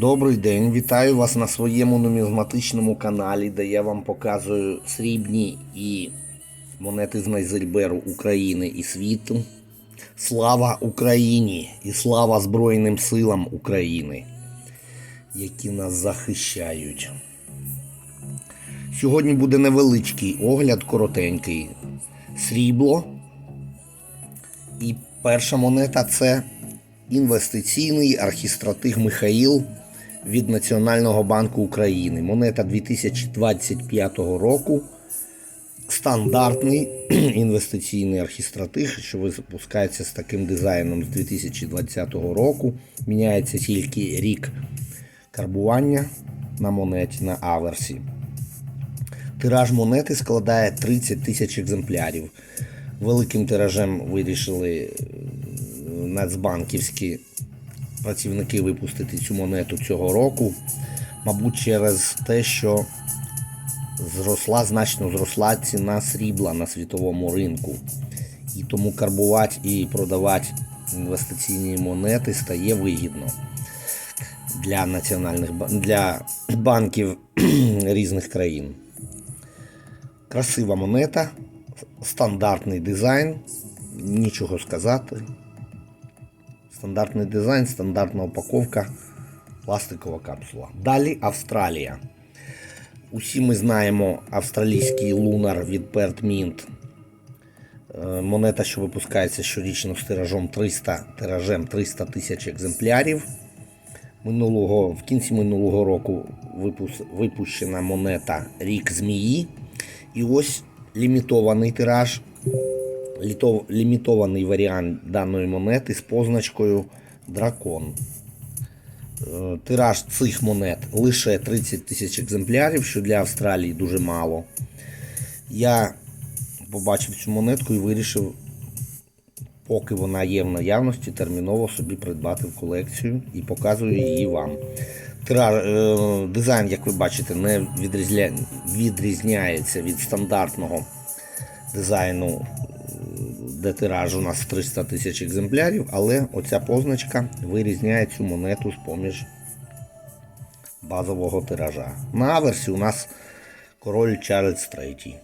Добрий день, вітаю вас на своєму нумізматичному каналі, де я вам показую срібні і монети з Найзельберу України і світу. Слава Україні і слава Збройним силам України, які нас захищають. Сьогодні буде невеличкий огляд, коротенький. Срібло. І перша монета це інвестиційний архістратиг Михаїл від Національного банку України. Монета 2025 року. Стандартний інвестиційний архістратиг, що випускається з таким дизайном з 2020 року. Міняється тільки рік карбування на монеті на аверсі. Тираж монети складає 30 тисяч екземплярів. Великим тиражем вирішили е, нацбанківські працівники випустити цю монету цього року. Мабуть, через те, що зросла, значно зросла ціна срібла на світовому ринку. І тому карбувати і продавати інвестиційні монети стає вигідно для національних для банків різних країн. Красива монета, стандартний дизайн, нічого сказати. Стандартний дизайн, стандартна упаковка, пластикова капсула. Далі Австралія. Усі ми знаємо австралійський лунар від Perth Mint. Е, Монета, що випускається щорічно з тиражом 300, тиражем 300 тисяч екземплярів. Минулого, в кінці минулого року випущена монета Рік Змії. І ось лімітований тираж, лімітований варіант даної монети з позначкою Дракон. Е, Тираж цих монет лише 30 тисяч екземплярів, що для Австралії дуже мало. Я побачив цю монетку і вирішив, поки вона є в наявності, терміново собі придбати в колекцію і показую її вам. Тираж, е, дизайн, як ви бачите, не відрізня... відрізняється від стандартного дизайну, де тираж у нас 300 тисяч екземплярів, але оця позначка вирізняє цю монету з поміж базового тиража. На аверсі у нас король Чарльз III.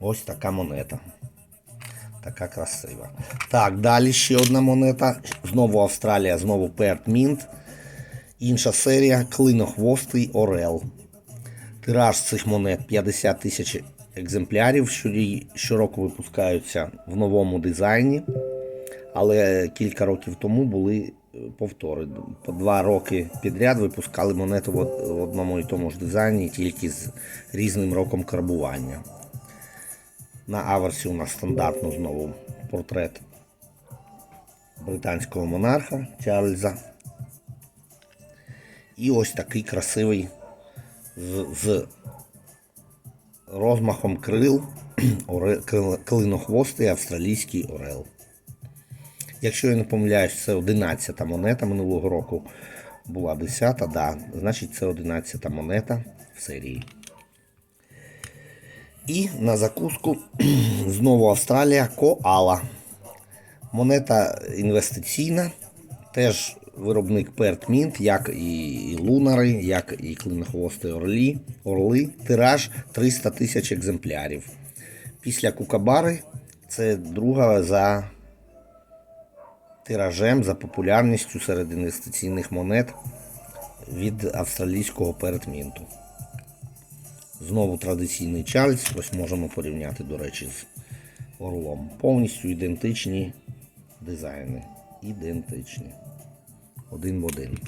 Ось така монета. Така красива. Так, далі ще одна монета. Знову Австралія, знову Perth Mint. Інша серія Клинохвостий Орел. Тираж цих монет 50 тисяч екземплярів. Щорі- Щороку випускаються в новому дизайні. Але кілька років тому були е, повтори. По два роки підряд випускали монету в одному і тому ж дизайні, тільки з різним роком карбування. На аверсі у нас стандартно знову портрет британського монарха Чарльза. І ось такий красивий з, з розмахом крил клинохвостий австралійський орел. Якщо я не помиляюсь, це 11-та монета минулого року була 10-та, да, значить це 11-та монета в серії. І на закуску знову Австралія Коала. Монета інвестиційна, теж виробник Perth Mint, як і лунари, як і клинохвості орлі, орли. Тираж 300 тисяч екземплярів. Після Кукабари це друга за тиражем, за популярністю серед інвестиційних монет від австралійського Mint. Знову традиційний Чарльз, ось можемо порівняти, до речі, з орлом. Повністю ідентичні дизайни. Ідентичні. Один в один.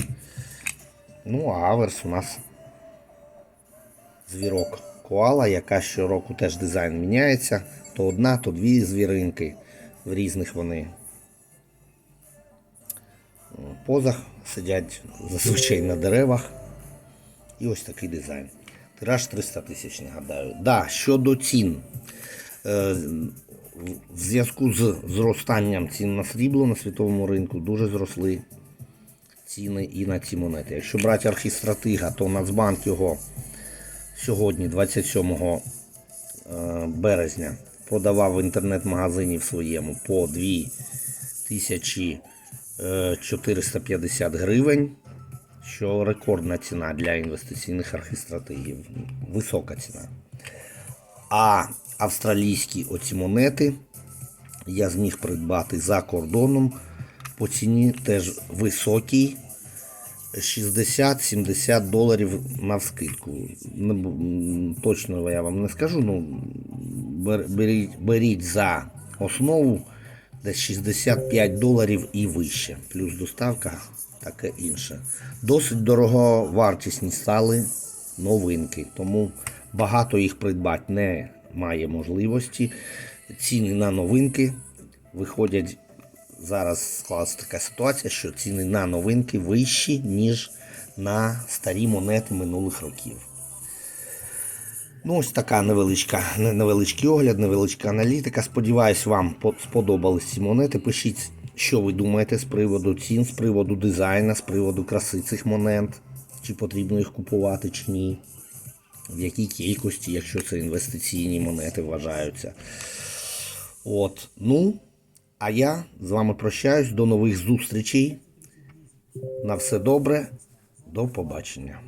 Ну, а аверс у нас звірок коала, яка щороку теж дизайн міняється. То одна, то дві звіринки. В різних вони е, позах сидять зазвичай на деревах. І ось такий дизайн. Тираж 300 тисяч, нагадаю. Да, щодо цін. Е, в- В зв'язку з зростанням цін на срібло на світовому ринку дуже зросли ціни і на ці монети. Якщо брати архістратига, то Нацбанк його сьогодні, 27 е, березня, продавав в інтернет-магазині в своєму по 2 тисячі е, 450 гривень, що рекордна ціна для інвестиційних архістратегів. Висока ціна. А австралійські оці монети я зміг придбати за кордоном по ціні теж високій. 60-70 доларів на бу- Точно я вам не скажу, ну беріть, беріть за основу десь 65 доларів і вище. Плюс доставка, таке інше. Досить дороговартісні стали новинки, тому багато їх придбати не має можливості. Ціни на новинки виходять зараз склалася така ситуація, що ціни на новинки вищі, ніж на старі монети минулих років. Ну, ось така невеличка, невеличкий огляд, невеличка аналітика. Сподіваюсь, вам сподобались ці монети. Пишіть, що ви думаєте з приводу цін, з приводу дизайну, з приводу краси цих монет, чи потрібно їх купувати, чи ні. В якій кількості, якщо це інвестиційні монети вважаються. От, ну, а я з вами прощаюсь. До нових зустрічей. На все добре. До побачення.